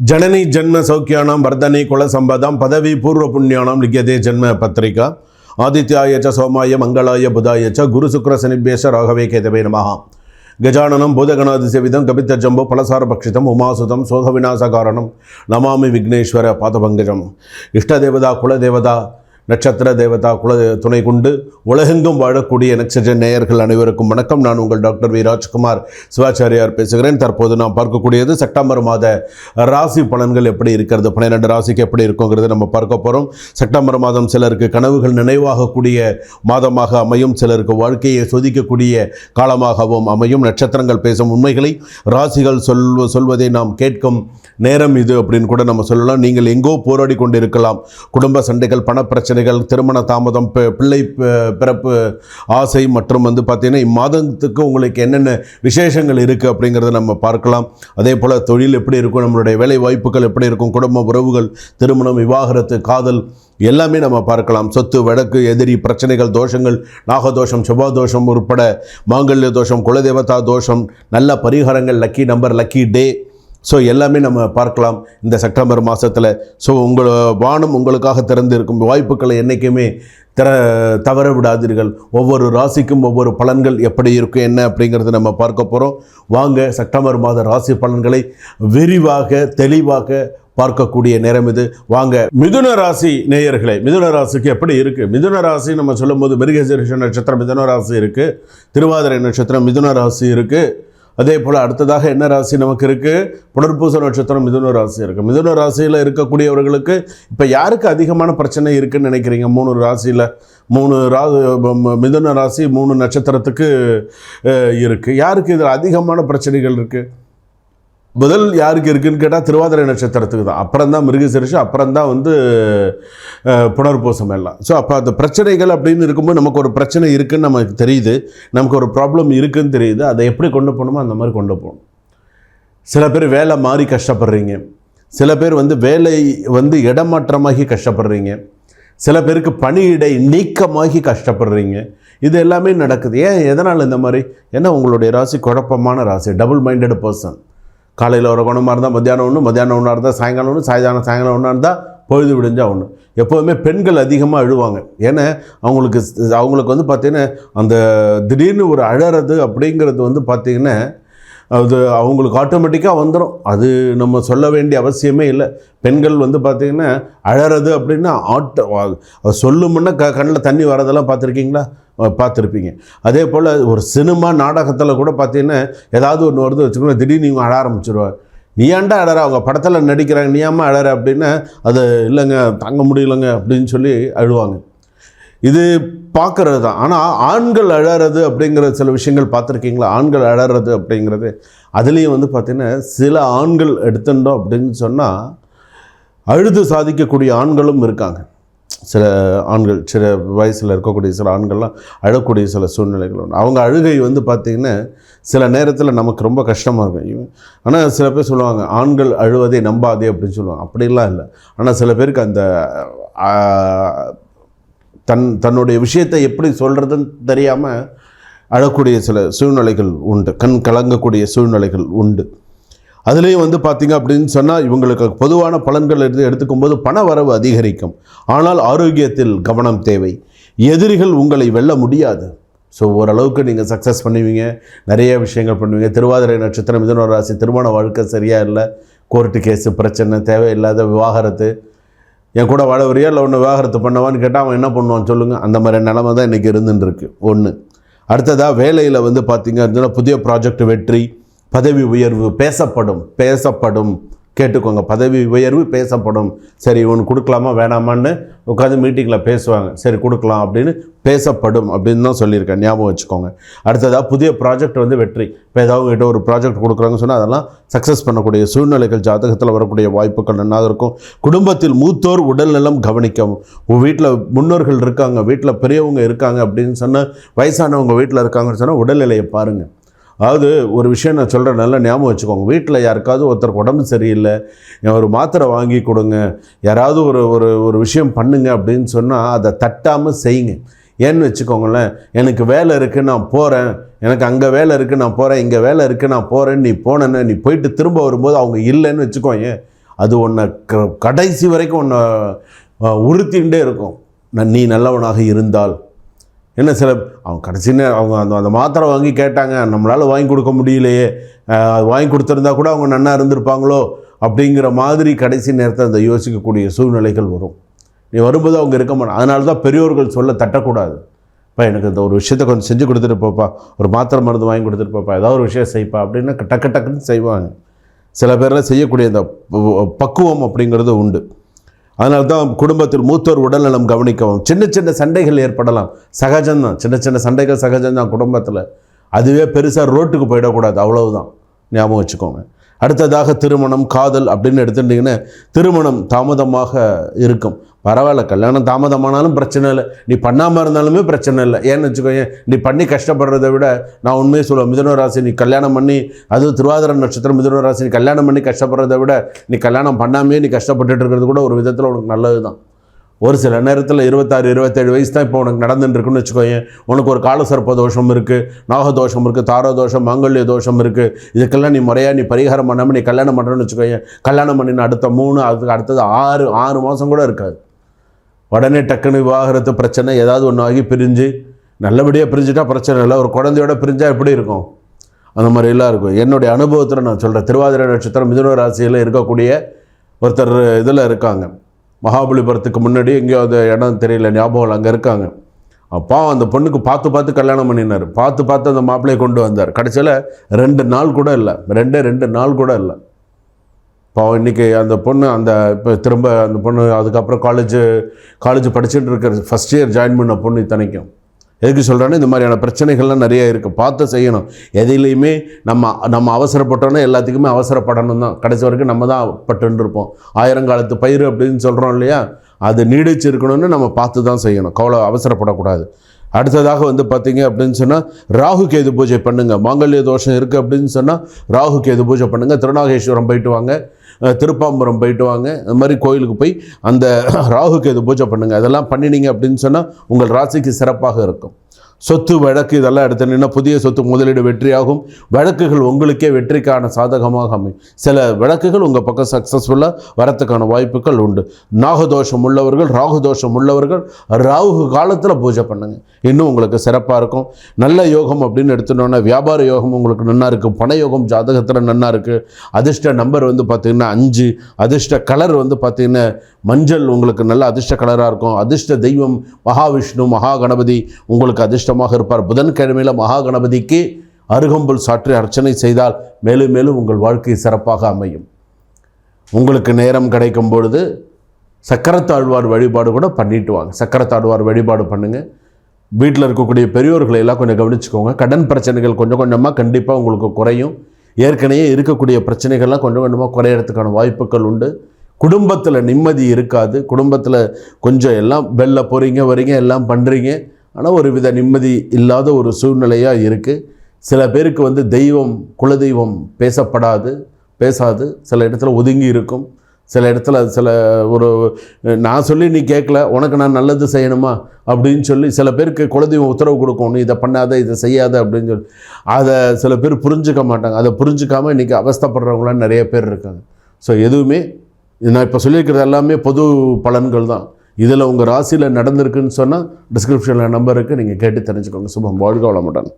ஜனனி ஜன்ம சௌக்கியானாம் வர்தனி குலசம்பதாம் பதவி பூர்வ புண்ணியானாம் லிக்கியதே ஜன்ம பத்திரிகா. ஆதித்யாய ச சோமாய மங்களாய புதாய ச குரு சுக்கர சனிபேஷ ராகவே கேதவே நமகா கஜானனம் பூதகணாதிசேவிதம் கபித்த ஜம்போ பலசார பக்ஷிதம் உமாசுதம் சோக விநாசகாரணம் நமாமி விக்னேஸ்வர பாதபங்கஜம். இஷ்டதேவதா குலதேவதா நட்சத்திர தேவதா குல துணை கொண்டு உலகெங்கும் வாழக்கூடிய நட்சத்திர நேயர்கள் அனைவருக்கும் வணக்கம். நான் உங்கள் டாக்டர் வி ராஜ்குமார். சிவாச்சாரியார் பேசுகிறேன். தற்போது நாம் பார்க்கக்கூடியது செப்டம்பர் மாத ராசி பலன்கள் எப்படி இருக்கிறது? பன்னிரெண்டு ராசிக்கு எப்படி இருக்குங்கிறது நம்ம பார்க்க போகிறோம் செப்டம்பர் மாதம் சிலருக்கு கனவுகள் நினைவாகக்கூடிய மாதமாக அமையும். சிலருக்கு வாழ்க்கையை சொதிக்கக்கூடிய காலமாகவும் அமையும். நட்சத்திரங்கள் பேசும் உண்மைகளை ராசிகள் சொல் சொல்வதை நாம் கேட்கும் நேரம் இது அப்படின்னு கூட நம்ம சொல்லலாம். நீங்கள் எங்கோ போராடி கொண்டிருக்கலாம். குடும்ப சண்டைகள் பிரச்சனைகள் திருமண தாமதம் பிள்ளை பிறப்பு ஆசை மற்றும் வந்து பார்த்தீங்கன்னா இம்மாதத்துக்கு உங்களுக்கு என்னென்ன விசேஷங்கள் இருக்குது அப்படிங்கிறத நம்ம பார்க்கலாம். அதே போல் தொழில் எப்படி இருக்கும் நம்மளுடைய வேலை வாய்ப்புகள் எப்படி இருக்கும் குடும்ப உறவுகள் திருமணம் விவாகரத்து காதல் எல்லாமே நம்ம பார்க்கலாம். சொத்து வழக்கு எதிரி பிரச்சனைகள் தோஷங்கள் நாகதோஷம் செவ்வாதோஷம் உட்பட மாங்கல்ய தோஷம் குலதேவதா தோஷம் நல்ல பரிகாரங்கள் lucky number lucky day so எல்லாமே நம்ம பார்க்கலாம் இந்த செப்டம்பர் மாதத்தில் ஸோ உங்கள் வானம் உங்களுக்காக திறந்திருக்கும் வாய்ப்புகளை என்றைக்குமே திற தவற விடாதீர்கள் ஒவ்வொரு ராசிக்கும் ஒவ்வொரு பலன்கள் எப்படி இருக்கும் என்ன அப்படிங்கிறத நம்ம பார்க்க போகிறோம் வாங்க செப்டம்பர் மாத ராசி பலன்களை விரிவாக தெளிவாக பார்க்கக்கூடிய நேரம் இது. வாங்க மிதுன ராசி நேயர்களே மிதுன ராசிக்கு எப்படி இருக்குது மிதுன ராசி நம்ம சொல்லும்போது மிருகசீரிஷ நட்சத்திரம் மிதுன ராசி இருக்குது திருவாதிரை நட்சத்திரம் மிதுன ராசி இருக்குது அதே போல் அடுத்ததாக என்ன ராசி நமக்கு இருக்குது புனர்பூச நட்சத்திரம் மிதுன ராசி இருக்குது மிதுன ராசியில் இருக்கக்கூடியவர்களுக்கு இப்போ யாருக்கு அதிகமான பிரச்சனை இருக்குதுன்னு நினைக்கிறீங்க? மூணு ராசியில் மூணு ரா மிதுன ராசி மூணு நட்சத்திரத்துக்கு இருக்குது யாருக்கு இதில் அதிகமான பிரச்சனைகள் இருக்குது முதல் யாருக்கு இருக்குன்னு கேட்டால் திருவாதிரை நட்சத்திரத்துக்கு தான். அப்புறம் தான் மிருகசிரிஷம் அப்புறம் தான் வந்து புனர்பூசம் எல்லாம். ஸோ அப்போ அந்த பிரச்சனைகள் அப்படின்னு இருக்கும்போது நமக்கு ஒரு பிரச்சனை இருக்குதுன்னு நமக்கு தெரியுது. நமக்கு ஒரு ப்ராப்ளம் இருக்குன்னு தெரியுது. அதை எப்படி கொண்டு போகணுமோ அந்த மாதிரி கொண்டு போகணும். சில பேர் வேலை மாறி கஷ்டப்படுறீங்க. சில பேர் வந்து வேலை வந்து இடமாற்றமாகி கஷ்டப்படுறீங்க. சில பேருக்கு பணியிடை நீக்கமாகி கஷ்டப்படுறீங்க. இது எல்லாமே நடக்குது. ஏன் எதனால் இந்த மாதிரி? ஏன்னா உங்களுடைய ராசி குழப்பமான ராசி. டபுள் மைண்டட் பர்சன் காலையில் ஒரு குணமாக இருந்தால் மத்தியானம் ஒன்று மத்தியானம் ஒன்றா இருந்தால் சாயங்காலம் ஒன்று சாயங்காலம் சாயங்காலம் ஒன்றா இருந்தால் பொழுது விடிஞ்சால் ஒன்று எப்போதுமே பெண்கள் அதிகமாக அழுவாங்க. ஏன்னா அவங்களுக்கு அவங்களுக்கு வந்து பார்த்திங்கன்னா அந்த திடீர்னு ஒரு அழறது அப்படிங்கிறது வந்து பார்த்திங்கன்னா அது அவங்களுக்கு ஆட்டோமேட்டிக்காக வந்துடும் அது நம்ம சொல்ல வேண்டிய அவசியமே இல்லை. பெண்கள் வந்து பார்த்திங்கன்னா அழறது அப்படின்னா ஆட்டோ அது சொல்லுமுன்னா க கண்ணில் தண்ணி வரதெல்லாம் பார்த்துருக்கீங்களா பார்த்துருப்பீங்க. அதே போல் ஒரு சினிமா நாடகத்தில் கூட பார்த்தீங்கன்னா ஏதாவது ஒன்று வருது வச்சுக்கோங்க திடீர்னு இவங்க அழ ஆரம்பிச்சிருவாங்க. நீ ஏன்டா அழற? அவங்க படத்தில் நடிக்கிறாங்க நீ ஏமா அழற அப்படின்னா அது இல்லைங்க தாங்க முடியலங்க அப்படின்னு சொல்லி அழுவாங்க. இது பார்க்கறது தான். ஆனால் ஆண்கள் அழறது அப்படிங்கிற சில விஷயங்கள் பார்த்துருக்கீங்களா? ஆண்கள் அழறது அப்படிங்கிறது. அதுலேயும் வந்து பார்த்திங்கன்னா சில ஆண்கள் எடுத்துட்டோம் அப்படின்னு சொன்னால் அழுது சாதிக்கக்கூடிய ஆண்களும் இருக்காங்க. சில ஆண்கள் சில வயசில் இருக்கக்கூடிய சில ஆண்கள்லாம் அழக்கூடிய சில சூழ்நிலைகள் உண்டு. அவங்க அழுகை வந்து பார்த்திங்கன்னா சில நேரத்தில் நமக்கு ரொம்ப கஷ்டமாக இருக்கும். ஆனால் சில பேர் சொல்லுவாங்க ஆண்கள் அழுவதை நம்பாதே அப்படின்னு சொல்லுவாங்க. அப்படிலாம் இல்லை. ஆனால் சில பேருக்கு அந்த தன் தன்னுடைய விஷயத்தை எப்படி சொல்கிறதுன்னு தெரியாமல் அழக்கூடிய சில சூழ்நிலைகள் உண்டு. கண் கலங்கக்கூடிய சூழ்நிலைகள் உண்டு. அதுலேயும் வந்து பார்த்தீங்க அப்படின்னு சொன்னால் இவங்களுக்கு பொதுவான பலன்கள் எடுத்து எடுத்துக்கும்போது பண வரவு அதிகரிக்கும். ஆனால் ஆரோக்கியத்தில் கவனம் தேவை. எதிரிகள் உங்களை வெல்ல முடியாது. ஸோ ஓரளவுக்கு நீங்கள் சக்ஸஸ் பண்ணுவீங்க. நிறைய விஷயங்கள் பண்ணுவீங்க. திருவாதிரை நட்சத்திரம் மிதுன ராசி திருமண வாழ்க்கை சரியாக இல்லை. கோர்ட்டு கேஸு பிரச்சனை தேவையில்லாத விவாகரத்து. என் கூட வாழ வரியா இல்லை ஒன்று விவாகரத்து பண்ணவான்னு கேட்டால் அவன் என்ன பண்ணுவான் சொல்லுங்கள் அந்த மாதிரி நிலமை தான் இன்றைக்கி இருந்துன்னு இருக்கு. ஒன்று அடுத்ததாக வேலையில் வந்து பார்த்தீங்க அப்படின்னா புதிய ப்ராஜெக்ட் வெற்றி. பதவி உயர்வு பேசப்படும் பேசப்படும். கேட்டுக்கோங்க பதவி உயர்வு பேசப்படும். சரி இவன் கொடுக்கலாமா வேணாமான்னு உட்காந்து மீட்டிங்கில் பேசுவாங்க. சரி கொடுக்கலாம் அப்படின்னு பேசப்படும் அப்படின்னு தான் சொல்லியிருக்கேன். ஞாபகம் வச்சுக்கோங்க. அடுத்ததாக புதிய ப்ராஜெக்ட் வந்து வெற்றி. இப்போ ஏதாவது உங்ககிட்ட ஒரு ப்ராஜெக்ட் கொடுக்குறாங்கன்னு சொன்னால் அதெல்லாம் சக்ஸஸ் பண்ணக்கூடிய சூழ்நிலைகள் ஜாதகத்தில் வரக்கூடிய வாய்ப்புகள் நன்னாக இருக்கும். குடும்பத்தில் மூத்தோர் உடல்நலம் கவனிக்கவும். உங்கள் வீட்டில் முன்னோர்கள் இருக்காங்க வீட்டில் பெரியவங்க இருக்காங்க அப்படின்னு சொன்னால் வயசானவங்க வீட்டில் இருக்காங்கன்னு சொன்னால் உடல்நிலையை பாருங்கள் அதாவது ஒரு விஷயம் நான் சொல்கிறேன் நல்லா ஞாபகம் வச்சுக்கோங்க. வீட்டில் யாருக்காவது ஒருத்தருக்கு உடம்பு சரியில்லை ஒரு மாத்திரை வாங்கி கொடுங்க யாராவது ஒரு ஒரு ஒரு விஷயம் பண்ணுங்க அப்படின்னு சொன்னால் அதை தட்டாமல் செய்யுங்க. ஏன்னு வச்சுக்கோங்களேன் எனக்கு வேலை இருக்குது நான் போகிறேன் எனக்கு அங்கே வேலை இருக்குது நான் போகிறேன் இங்கே வேலை இருக்குது நான் போகிறேன்னு நீ போனேன்னு நீ போயிட்டு திரும்ப வரும்போது அவங்க இல்லைன்னு வச்சுக்கோங்க அது உன்னை க- கடைசி வரைக்கும் உன்னை அஹ், இருக்கும். நீ நல்லவனாக இருந்தால் என்ன சில அவங்க கடைசி அவங்க அந்த அந்த மாத்திரை வாங்கி கேட்டாங்க நம்மளால் வாங்கி கொடுக்க முடியலையே. வாங்கி கொடுத்துருந்தா கூட அவங்க நன்னா இருந்திருப்பாங்களோ அப்படிங்கிற மாதிரி கடைசி நேரத்தில் அந்த யோசிக்கக்கூடிய சூழ்நிலைகள் வரும். நீ வரும்போது அவங்க இருக்க மாட்டாங்க அதனால தான் பெரியோர்கள் சொல்ல தட்டக்கூடாது. இப்போ எனக்கு இந்த ஒரு விஷயத்தை கொஞ்சம் செஞ்சு கொடுத்துட்டு ஒரு மாத்திரை மருந்து வாங்கி கொடுத்துட்டு ஏதாவது ஒரு விஷயம் செய்ப்பா அப்படின்னா டக்கு டக்குன்னு செய்வாங்க. சில பேர்லாம் செய்யக்கூடிய அந்த பக்குவம் அப்படிங்கிறது உண்டு. அதனால தான் குடும்பத்தில் மூத்தோர் உடல்நலம் கவனிக்கவும். சின்ன சின்ன சண்டைகள் ஏற்படலாம். சகஜம்தான். சின்ன சின்ன சண்டைகள் சகஜம்தான் குடும்பத்தில். அதுவே பெருசாக ரோட்டுக்கு போயிடக்கூடாது. அவ்வளவுதான். ஞாபகம் வச்சுக்கோங்க. அடுத்ததாக திருமணம் காதல் அப்படின்னு எடுத்துட்டிங்கன்னா திருமணம் தாமதமாக இருக்கும். பரவாயில்ல கல்யாணம் தாமதமானாலும் பிரச்சனை இல்லை. நீ பண்ணாமல் இருந்தாலுமே பிரச்சனை இல்லை. ஏன்னு வச்சுக்கோங்க நீ பண்ணி கஷ்டப்படுறதை விட நான் உண்மையை சொல்லுவேன் மிதுன ராசி நீ கல்யாணம் பண்ணி அதுவும் திருவாதிர நட்சத்திரம் மிதுன ராசி நீ கல்யாணம் பண்ணி கஷ்டப்படுறதை விட நீ கல்யாணம் பண்ணாமே நீ கஷ்டப்பட்டுட்டு இருக்கிறது கூட ஒரு விதத்தில் உனக்கு நல்லது தான் ஒரு சில நேரத்தில் இருபத்தாறு இருபத்தேழு வயசு தான் இப்போ உனக்கு நடந்துட்டு வச்சுக்கோங்க வச்சுக்கோயேன். உனக்கு ஒரு காலசர்ப்ப தோஷம் இருக்குது நாகதோஷம் இருக்குது தார தோஷம் மாங்கல்ய தோஷம் இருக்குது இதுக்கெல்லாம் நீ முறையாக நீ பரிகாரம் பண்ணாமல் நீ கல்யாணம் பண்ணுறேன்னு வச்சுக்கோயேன். கல்யாணம் பண்ணின அடுத்த மூணு அதுக்கு அடுத்தது ஆறு ஆறு மாதம் கூட இருக்காது. உடனே டக்குன்னு விவாகரத்து பிரச்சனை ஏதாவது ஒன்று ஆகி பிரிஞ்சு நல்லபடியாக பிரிஞ்சுட்டா பிரச்சனை இல்லை. ஒரு குழந்தையோட பிரிஞ்சால் எப்படி இருக்கும்? அந்த மாதிரிலாம் இருக்கும். என்னுடைய அனுபவத்தில் நான் சொல்கிறேன் திருவாதிரை நட்சத்திரம் மிதுன ராசியில் இருக்கக்கூடிய ஒருத்தர் இதில் இருக்காங்க. மகாபலிபுரத்துக்கு முன்னாடி எங்கேயோ அது இடம் தெரியல ஞாபகம் அங்கே இருக்காங்க. அப்பா அந்த பொண்ணுக்கு பார்த்து பார்த்து கல்யாணம் பண்ணினார். பார்த்து பார்த்து அந்த மாப்பிள்ளையை கொண்டு வந்தார். கடைசியில் ரெண்டு நாள் கூட இல்லை. ரெண்டே ரெண்டு நாள் கூட இல்லை. இப்போ இன்றைக்கி அந்த பொண்ணு அந்த இப்போ திரும்ப அந்த பொண்ணு அதுக்கப்புறம் காலேஜு காலேஜ் படிச்சுட்டு இருக்கிற ஃபஸ்ட் இயர் ஜாயின் பண்ண பொண்ணு இத்தனைக்கும். எதுக்கு சொல்கிறேன்னா இந்த மாதிரியான பிரச்சனைகள்லாம் நிறைய இருக்குது பார்த்து செய்யணும். எதையிலையுமே நம்ம நம்ம அவசரப்பட்டோன்னா எல்லாத்துக்குமே அவசரப்படணும் தான். கடைசி வரைக்கும் நம்ம தான் பட்டுன்னு இருப்போம். ஆயிரங்காலத்து பயிர் அப்படின்னு சொல்கிறோம் இல்லையா? அது நீடிச்சு இருக்கணும்னு நம்ம பார்த்து தான் செய்யணும். கவலை அவசரப்படக்கூடாது. அடுத்ததாக வந்து பார்த்தீங்க அப்படின்னு சொன்னால் ராகு கேது பூஜை பண்ணுங்கள் மாங்கல்ய தோஷம் இருக்குது அப்படின்னு சொன்னால் ராகு கேது பூஜை பண்ணுங்கள் திருநாகேஸ்வரம் போயிட்டு வாங்க. திருப்பாம்புரம் போயிட்டு வாங்க. இந்த மாதிரி கோயிலுக்கு போய் அந்த ராகுக்கு இது பூஜை பண்ணுங்க. அதெல்லாம் பண்ணினீங்க அப்படின்னு சொன்னால் உங்கள் ராசிக்கு சிறப்பாக இருக்கும். சொத்து வழக்கு இதெல்லாம் எடுத்தீங்கன்னா புதிய சொத்து முதலீடு வெற்றியாகும். வழக்குகள் உங்களுக்கே வெற்றிக்கான சாதகமாக அமையும். சில வழக்குகள் உங்கள் பக்கம் சக்ஸஸ்ஃபுல்லாக வரத்துக்கான வாய்ப்புகள் உண்டு. நாகதோஷம் உள்ளவர்கள் ராகு தோஷம் உள்ளவர்கள் ராகு காலத்தில் பூஜை பண்ணுங்க. இன்னும் உங்களுக்கு சிறப்பாக இருக்கும். நல்ல யோகம் அப்படின்னு எடுத்துட்டோன்னா வியாபார யோகம் உங்களுக்கு நன்னா இருக்குது பண யோகம் ஜாதகத்தில் நன்னா இருக்குது அதிர்ஷ்ட நம்பர் வந்து பார்த்திங்கன்னா அஞ்சு. அதிர்ஷ்ட கலர் வந்து பார்த்திங்கன்னா மஞ்சள் உங்களுக்கு நல்ல அதிர்ஷ்ட கலராக இருக்கும். அதிர்ஷ்ட தெய்வம் மகாவிஷ்ணு மகா கணபதி உங்களுக்கு அதிர்ஷ்ட அதிர்ஷ்டமாக இருப்பார். புதன்கிழமையில் மகா கணபதிக்கு அருகம்புல் சாற்றி அர்ச்சனை செய்தால் மேலும் மேலும் உங்கள் வாழ்க்கை சிறப்பாக அமையும். உங்களுக்கு நேரம் கிடைக்கும் பொழுது சக்கரத்தாழ்வார் வழிபாடு கூட பண்ணிட்டு வாங்க. சக்கரத்தாழ்வார் வழிபாடு பண்ணுங்கள் வீட்டில் இருக்கக்கூடிய பெரியோர்களை எல்லாம் கொஞ்சம் கவனிச்சுக்கோங்க. கடன் பிரச்சனைகள் கொஞ்சம் கொஞ்சமாக கண்டிப்பாக உங்களுக்கு குறையும். ஏற்கனவே இருக்கக்கூடிய பிரச்சனைகள்லாம் கொஞ்சம் கொஞ்சமாக குறையறதுக்கான வாய்ப்புகள் உண்டு. குடும்பத்தில் நிம்மதி இருக்காது. குடும்பத்தில் கொஞ்சம் எல்லாம் வெளில போகிறீங்க வரீங்க எல்லாம் பண்ணுறீங்க ஆனால் ஒரு வித நிம்மதி இல்லாத ஒரு சூழ்நிலையாக இருக்குது சில பேருக்கு வந்து தெய்வம் குலதெய்வம் பேசப்படாது பேசாது. சில இடத்துல ஒதுங்கி இருக்கும். சில இடத்துல சில ஒரு நான் சொல்லி நீ கேட்கல உனக்கு நான் நல்லது செய்யணுமா? அப்படின்னு சொல்லி சில பேருக்கு குலதெய்வம் உத்தரவு கொடுக்கும். நீ இதை பண்ணாத இதை செய்யாத அப்படின்னு சொல்லி. அதை சில பேர் புரிஞ்சுக்க மாட்டாங்க. அதை புரிஞ்சுக்காமல் இன்றைக்கி அவஸ்தப்படுறவங்களாம் நிறைய பேர் இருக்காங்க. ஸோ எதுவுமே நான் இப்போ சொல்லியிருக்கிறது எல்லாமே பொது பலன்கள் தான். இதில் உங்கள் ராசியில் நடந்திருக்குன்னு சொன்னால் டிஸ்கிரிப்ஷனில் நம்பர் இருக்குது நீங்கள் கேட்டு தெரிஞ்சுக்கோங்க. சுபம் வாழ்க வளமுடன்.